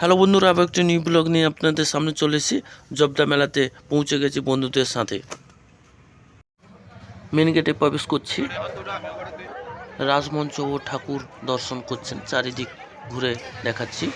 Hello বন্ধুরা, আবার একটি নিউ ব্লগ নিয়ে আপনাদের সামনে চলে এসেছি। জবদা মেলাতে পৌঁছে গেছি বন্ধুদের সাথে। মেন গেটে প্রবেশ করছি। রাজমঞ্চ ও ঠাকুর দর্শন করছেন, চারিদিক ঘুরে দেখাচ্ছি।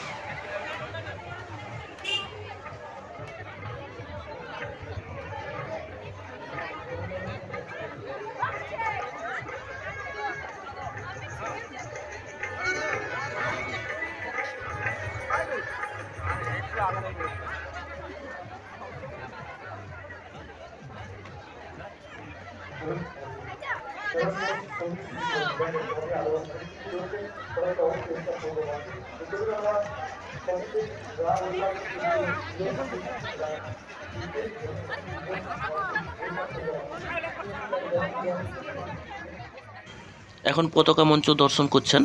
এখন পতাকা মঞ্চ দর্শন করছেন।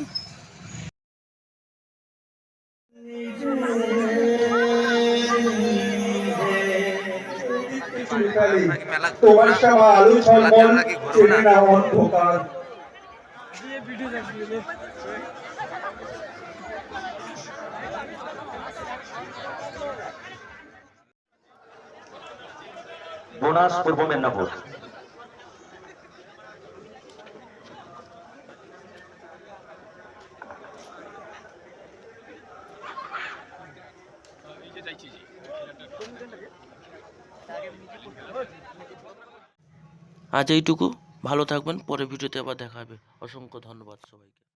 তোমার সভা আলু চেনে না। অন্ধকার। বোনাস পূর্ব মেদিনীপুর। আজ এইটুকু। ভালো থাকবেন পরে ভিডিওতে আবার দেখা হবে। অসংখ্য ধন্যবাদ সবাইকে।